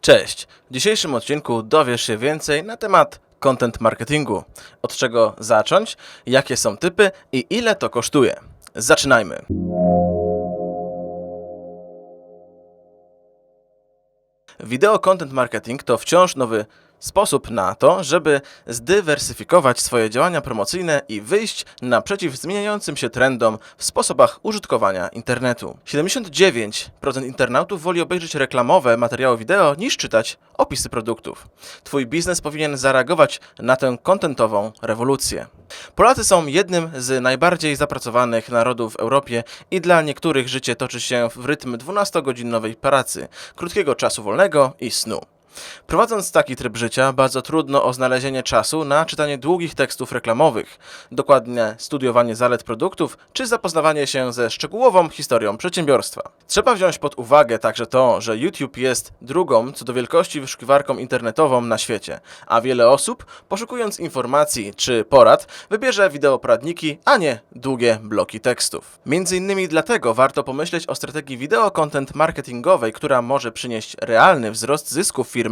Cześć! W dzisiejszym odcinku dowiesz się więcej na temat content marketingu. Od czego zacząć, jakie są typy i ile to kosztuje. Zaczynajmy! Wideo content marketing to wciąż nowy sposób na to, żeby zdywersyfikować swoje działania promocyjne i wyjść naprzeciw zmieniającym się trendom w sposobach użytkowania internetu. 79% internautów woli obejrzeć reklamowe materiały wideo niż czytać opisy produktów. Twój biznes powinien zareagować na tę kontentową rewolucję. Polacy są jednym z najbardziej zapracowanych narodów w Europie i dla niektórych życie toczy się w rytm 12-godzinowej pracy, krótkiego czasu wolnego i snu. Prowadząc taki tryb życia, bardzo trudno o znalezienie czasu na czytanie długich tekstów reklamowych, dokładne studiowanie zalet produktów czy zapoznawanie się ze szczegółową historią przedsiębiorstwa. Trzeba wziąć pod uwagę także to, że YouTube jest drugą co do wielkości wyszukiwarką internetową na świecie, a wiele osób, poszukując informacji czy porad, wybierze wideoporadniki, a nie długie bloki tekstów. Między innymi dlatego warto pomyśleć o strategii wideo content marketingowej, która może przynieść realny wzrost zysków firmy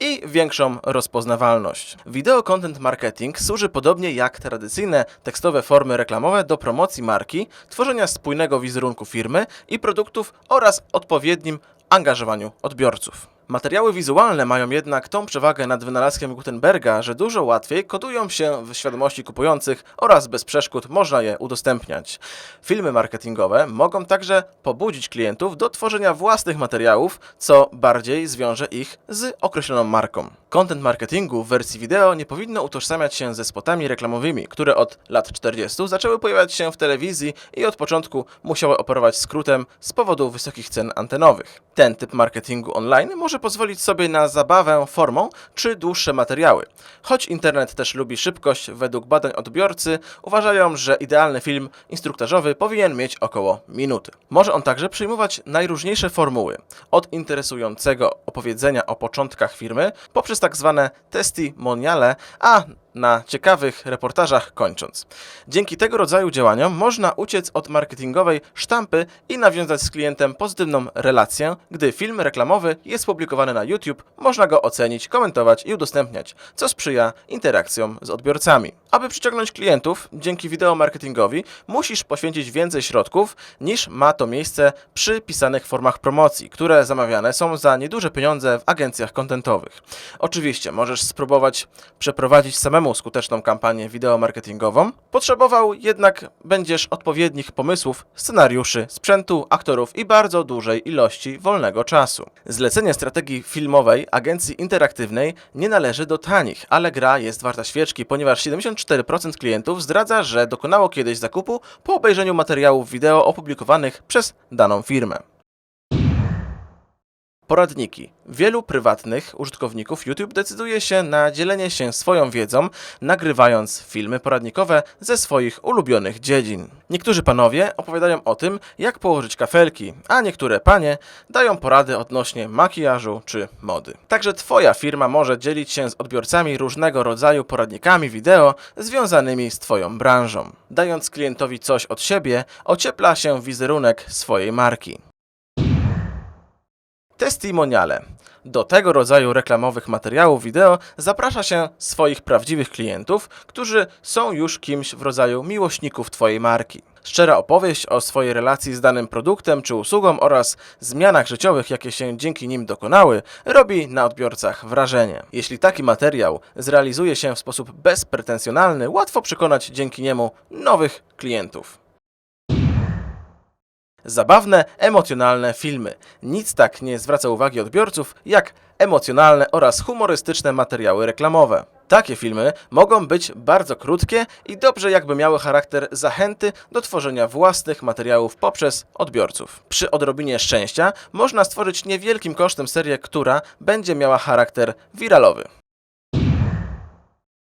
i większą rozpoznawalność. Wideo content marketing służy podobnie jak tradycyjne tekstowe formy reklamowe do promocji marki, tworzenia spójnego wizerunku firmy i produktów oraz odpowiednim angażowaniu odbiorców. Materiały wizualne mają jednak tą przewagę nad wynalazkiem Gutenberga, że dużo łatwiej kodują się w świadomości kupujących oraz bez przeszkód można je udostępniać. Filmy marketingowe mogą także pobudzić klientów do tworzenia własnych materiałów, co bardziej zwiąże ich z określoną marką. Content marketingu w wersji wideo nie powinno utożsamiać się ze spotami reklamowymi, które od lat 40 zaczęły pojawiać się w telewizji i od początku musiały operować skrótem z powodu wysokich cen antenowych. Ten typ marketingu online może pozwolić sobie na zabawę formą czy dłuższe materiały. Choć internet też lubi szybkość, według badań odbiorcy uważają, że idealny film instruktażowy powinien mieć około minuty. Może on także przyjmować najróżniejsze formuły, od interesującego opowiedzenia o początkach firmy, poprzez tak zwane testimoniale, a na ciekawych reportażach kończąc. Dzięki tego rodzaju działaniom można uciec od marketingowej sztampy i nawiązać z klientem pozytywną relację. Gdy film reklamowy jest publikowany na YouTube, można go ocenić, komentować i udostępniać, co sprzyja interakcjom z odbiorcami. Aby przyciągnąć klientów dzięki wideo marketingowi, musisz poświęcić więcej środków niż ma to miejsce przy pisanych formach promocji, które zamawiane są za nieduże pieniądze w agencjach kontentowych. Oczywiście możesz spróbować przeprowadzić samemu skuteczną kampanię wideo marketingową. Potrzebował jednak będziesz odpowiednich pomysłów, scenariuszy, sprzętu, aktorów i bardzo dużej ilości wolnego czasu. Zlecenie strategii filmowej agencji interaktywnej nie należy do tanich, ale gra jest warta świeczki, ponieważ 74% klientów zdradza, że dokonało kiedyś zakupu po obejrzeniu materiałów wideo opublikowanych przez daną firmę. Poradniki. Wielu prywatnych użytkowników YouTube decyduje się na dzielenie się swoją wiedzą, nagrywając filmy poradnikowe ze swoich ulubionych dziedzin. Niektórzy panowie opowiadają o tym, jak położyć kafelki, a niektóre panie dają porady odnośnie makijażu czy mody. Także Twoja firma może dzielić się z odbiorcami różnego rodzaju poradnikami wideo związanymi z Twoją branżą. Dając klientowi coś od siebie, ociepla się wizerunek swojej marki. Testimoniale. Do tego rodzaju reklamowych materiałów wideo zaprasza się swoich prawdziwych klientów, którzy są już kimś w rodzaju miłośników Twojej marki. Szczera opowieść o swojej relacji z danym produktem czy usługą oraz zmianach życiowych, jakie się dzięki nim dokonały, robi na odbiorcach wrażenie. Jeśli taki materiał zrealizuje się w sposób bezpretensjonalny, łatwo przekonać dzięki niemu nowych klientów. Zabawne, emocjonalne filmy. Nic tak nie zwraca uwagi odbiorców jak emocjonalne oraz humorystyczne materiały reklamowe. Takie filmy mogą być bardzo krótkie i dobrze jakby miały charakter zachęty do tworzenia własnych materiałów poprzez odbiorców. Przy odrobinie szczęścia można stworzyć niewielkim kosztem serię, która będzie miała charakter wiralowy.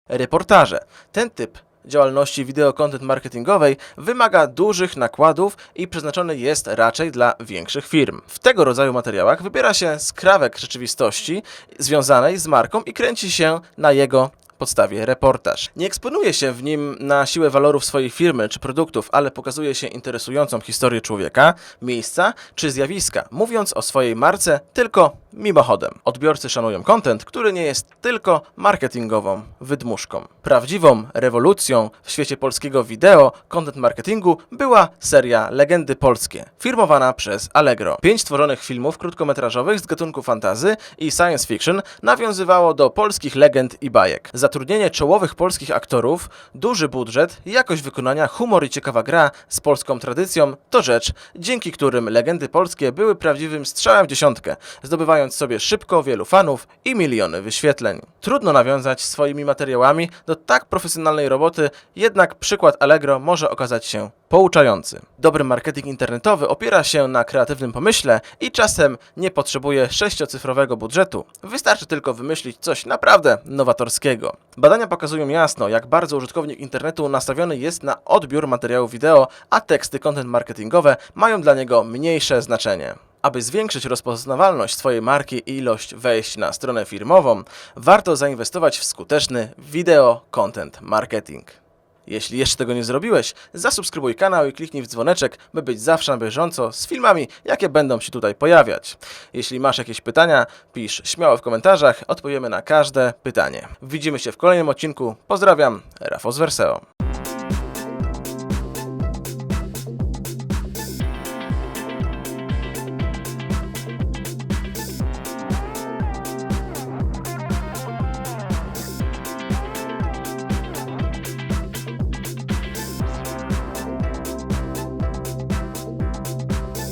Reportaże. Ten typ działalności wideo content marketingowej wymaga dużych nakładów i przeznaczony jest raczej dla większych firm. W tego rodzaju materiałach wybiera się skrawek rzeczywistości związanej z marką i kręci się na jego podstawie reportaż. Nie eksponuje się w nim na siłę walorów swojej firmy czy produktów, ale pokazuje się interesującą historię człowieka, miejsca czy zjawiska, mówiąc o swojej marce tylko mimochodem. Odbiorcy szanują content, który nie jest tylko marketingową wydmuszką. Prawdziwą rewolucją w świecie polskiego wideo, content marketingu była seria Legendy Polskie, firmowana przez Allegro. Pięć tworzonych filmów krótkometrażowych z gatunku fantazy i science fiction nawiązywało do polskich legend i bajek. Zatrudnienie czołowych polskich aktorów, duży budżet, jakość wykonania, humor i ciekawa gra z polską tradycją to rzecz, dzięki którym legendy polskie były prawdziwym strzałem w dziesiątkę, zdobywając sobie szybko wielu fanów i miliony wyświetleń. Trudno nawiązać swoimi materiałami do tak profesjonalnej roboty, jednak przykład Allegro może okazać się pouczający. Dobry marketing internetowy opiera się na kreatywnym pomyśle i czasem nie potrzebuje sześciocyfrowego budżetu. Wystarczy tylko wymyślić coś naprawdę nowatorskiego. Badania pokazują jasno, jak bardzo użytkownik internetu nastawiony jest na odbiór materiału wideo, a teksty content marketingowe mają dla niego mniejsze znaczenie. Aby zwiększyć rozpoznawalność swojej marki i ilość wejść na stronę firmową, warto zainwestować w skuteczny wideo content marketing. Jeśli jeszcze tego nie zrobiłeś, zasubskrybuj kanał i kliknij w dzwoneczek, by być zawsze na bieżąco z filmami, jakie będą się tutaj pojawiać. Jeśli masz jakieś pytania, pisz śmiało w komentarzach, odpowiemy na każde pytanie. Widzimy się w kolejnym odcinku. Pozdrawiam, Rafał z Werseo.